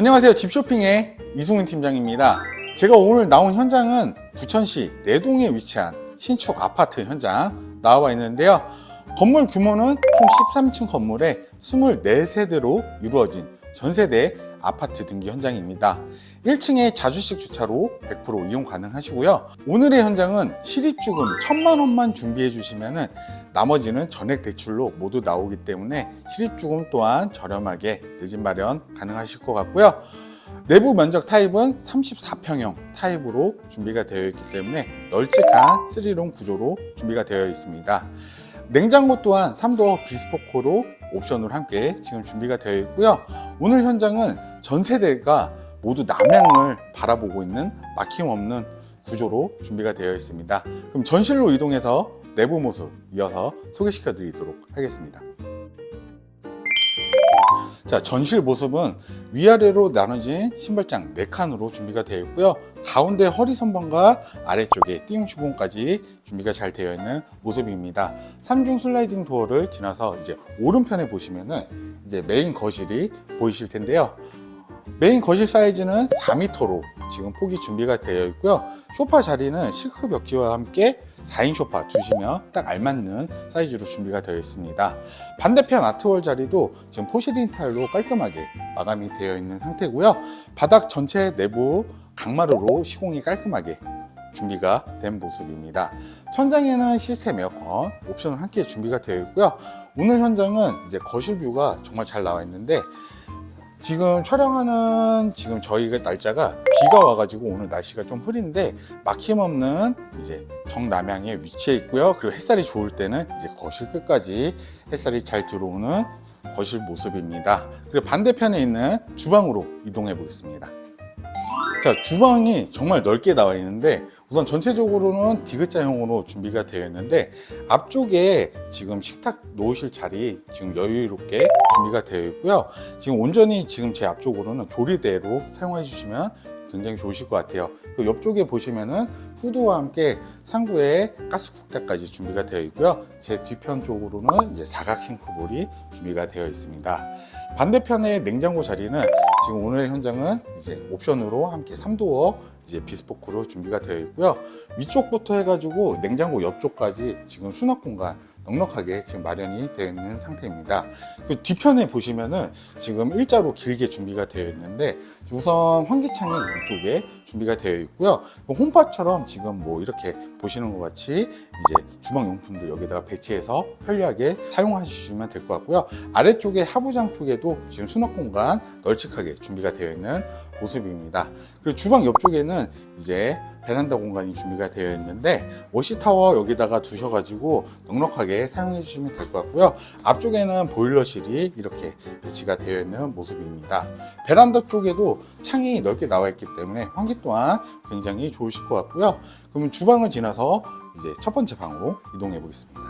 안녕하세요. 집쇼핑의 이승훈 팀장입니다. 제가 오늘 나온 현장은 부천시 내동에 위치한 신축 아파트 현장 나와 있는데요. 건물 규모는 총 13층 건물에 24세대로 이루어진 전세대 아파트 등기 현장입니다. 1층에 자주식 주차로 100% 이용 가능하시고요. 오늘의 현장은 실입주금 1000만 원만 준비해 주시면 나머지는 전액 대출로 모두 나오기 때문에 실입주금 또한 저렴하게 내 집 마련 가능하실 것 같고요. 내부 면적 타입은 34평형 타입으로 준비가 되어 있기 때문에 널찍한 3룸 구조로 준비가 되어 있습니다. 냉장고 또한 3도어 비스포크로 옵션으로 함께 지금 준비가 되어 있고요. 오늘 현장은 전 세대가 모두 남향을 바라보고 있는 막힘없는 구조로 준비가 되어 있습니다. 그럼 전실로 이동해서 내부 모습 이어서 소개시켜 드리도록 하겠습니다. 자, 전실 모습은 위아래로 나눠진 신발장 4칸으로 준비가 되어 있고요. 가운데 허리 선반과 아래쪽에 띄움 슈공까지 준비가 잘 되어 있는 모습입니다. 3중 슬라이딩 도어를 지나서 이제 오른편에 보시면은 이제 메인 거실이 보이실 텐데요. 메인 거실 사이즈는 4m로 지금 폭이 준비가 되어 있고요. 소파 자리는 실크 벽지와 함께 4인 소파 두시면 딱 알맞는 사이즈로 준비가 되어 있습니다. 반대편 아트월 자리도 지금 포시린 타일로 깔끔하게 마감이 되어 있는 상태고요. 바닥 전체 내부 강마루로 시공이 깔끔하게 준비가 된 모습입니다. 천장에는 시스템 에어컨 옵션을 함께 준비가 되어 있고요. 오늘 현장은 이제 거실 뷰가 정말 잘 나와 있는데 지금 촬영하는 지금 저희가 날짜가 비가 와가지고 오늘 날씨가 좀 흐린데 막힘없는 이제 정남향에 위치해 있고요. 그리고 햇살이 좋을 때는 이제 거실 끝까지 햇살이 잘 들어오는 거실 모습입니다. 그리고 반대편에 있는 주방으로 이동해 보겠습니다. 자, 주방이 정말 넓게 나와 있는데 우선 전체적으로는 디귿자형으로 준비가 되어 있는데 앞쪽에 지금 식탁 놓으실 자리 지금 여유롭게 준비가 되어 있고요. 지금 온전히 지금 제 앞쪽으로는 조리대로 사용해 주시면 굉장히 좋으실 것 같아요. 그 옆쪽에 보시면은 후드와 함께 상부에 가스 국대까지 준비가 되어 있고요. 제 뒤편 쪽으로는 이제 사각 싱크볼이 준비가 되어 있습니다. 반대편의 냉장고 자리는 지금 오늘 현장은 이제 옵션으로 함께 3도어 이제 비스포크로 준비가 되어 있고요. 위쪽부터 해가지고 냉장고 옆쪽까지 지금 수납 공간 넉넉하게 지금 마련이 되어 있는 상태입니다. 그 뒤편에 보시면은 지금 일자로 길게 준비가 되어 있는데 우선 환기창이 이쪽에 준비가 되어 있고요. 그 홈파처럼 지금 뭐 이렇게 보시는 것 같이 이제 주방 용품도 여기다가 배치해서 편리하게 사용하시면 될 것 같고요. 아래쪽에 하부장 쪽에도 지금 수납 공간 널찍하게 준비가 되어 있는 모습입니다. 그리고 주방 옆쪽에는 이제 베란다 공간이 준비가 되어 있는데 워시타워 여기다가 두셔가지고 넉넉하게 사용해 주시면 될 것 같고요. 앞쪽에는 보일러실이 이렇게 배치가 되어 있는 모습입니다. 베란다 쪽에도 창이 넓게 나와 있기 때문에 환기 또한 굉장히 좋으실 것 같고요. 그러면 주방을 지나서 이제 첫 번째 방으로 이동해 보겠습니다.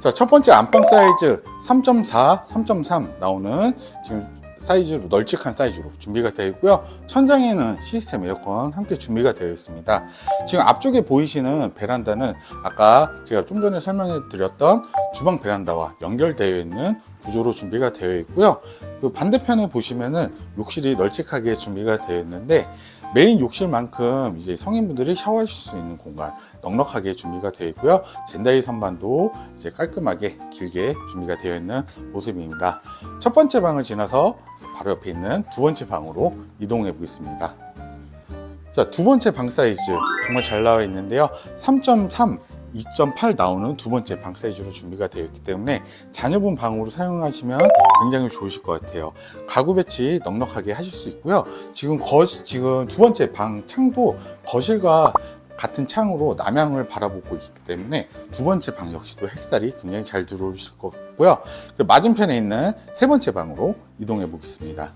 자, 첫 번째 안방 사이즈 3.4, 3.3 나오는 지금 사이즈로 널찍한 사이즈로 준비가 되어 있고요. 천장에는 시스템 에어컨 함께 준비가 되어 있습니다. 지금 앞쪽에 보이시는 베란다는 아까 제가 좀 전에 설명해 드렸던 주방 베란다와 연결되어 있는 구조로 준비가 되어 있고요. 그 반대편에 보시면은 욕실이 널찍하게 준비가 되어 있는데 메인 욕실만큼 이제 성인분들이 샤워하실 수 있는 공간 넉넉하게 준비가 되어 있고요. 젠다이 선반도 이제 깔끔하게 길게 준비가 되어 있는 모습입니다. 첫 번째 방을 지나서 바로 옆에 있는 두 번째 방으로 이동해 보겠습니다. 자, 두 번째 방 사이즈 정말 잘 나와 있는데요. 3.3, 2.8 나오는 두 번째 방 사이즈로 준비가 되어 있기 때문에 자녀분 방으로 사용하시면 굉장히 좋으실 것 같아요. 가구 배치 넉넉하게 하실 수 있고요. 지금 거 지금 두 번째 방 창도 거실과 같은 창으로 남향을 바라보고 있기 때문에 두 번째 방 역시도 햇살이 굉장히 잘 들어오실 것 같고요. 맞은편에 있는 세 번째 방으로 이동해 보겠습니다.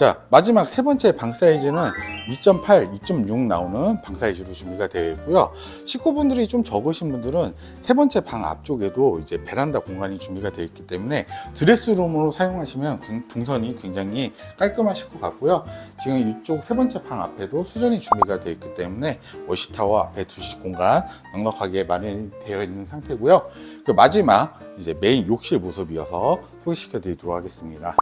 자, 마지막 세 번째 방 사이즈는 2.8, 2.6 나오는 방 사이즈로 준비가 되어 있고요. 식구분들이 좀 적으신 분들은 세 번째 방 앞쪽에도 이제 베란다 공간이 준비가 되어 있기 때문에 드레스룸으로 사용하시면 굉- 동선이 굉장히 깔끔하실 것 같고요. 지금 이쪽 세 번째 방 앞에도 수전이 준비가 되어 있기 때문에 워시타워 앞에 두실 공간 넉넉하게 마련이 되어 있는 상태고요. 그 마지막 이제 메인 욕실 모습이어서 소개시켜 드리도록 하겠습니다.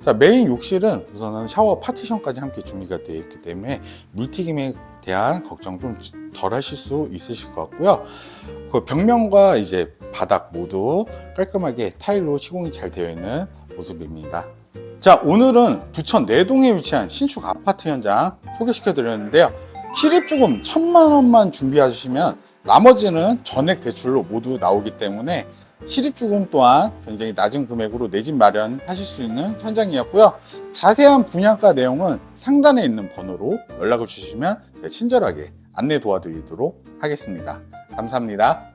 자, 메인 욕실은 우선은 샤워 파티션까지 함께 준비가 되어 있기 때문에 물튀김에 대한 걱정 좀 덜 하실 수 있으실 것 같고요. 그 벽면과 이제 바닥 모두 깔끔하게 타일로 시공이 잘 되어 있는 모습입니다. 자, 오늘은 부천 내동에 위치한 신축 아파트 현장 소개시켜 드렸는데요. 실입주금 천만 원만 준비하시면 나머지는 전액 대출로 모두 나오기 때문에 실입주금 또한 굉장히 낮은 금액으로 내 집 마련하실 수 있는 현장이었고요. 자세한 분양가 내용은 상단에 있는 번호로 연락을 주시면 친절하게 안내 도와드리도록 하겠습니다. 감사합니다.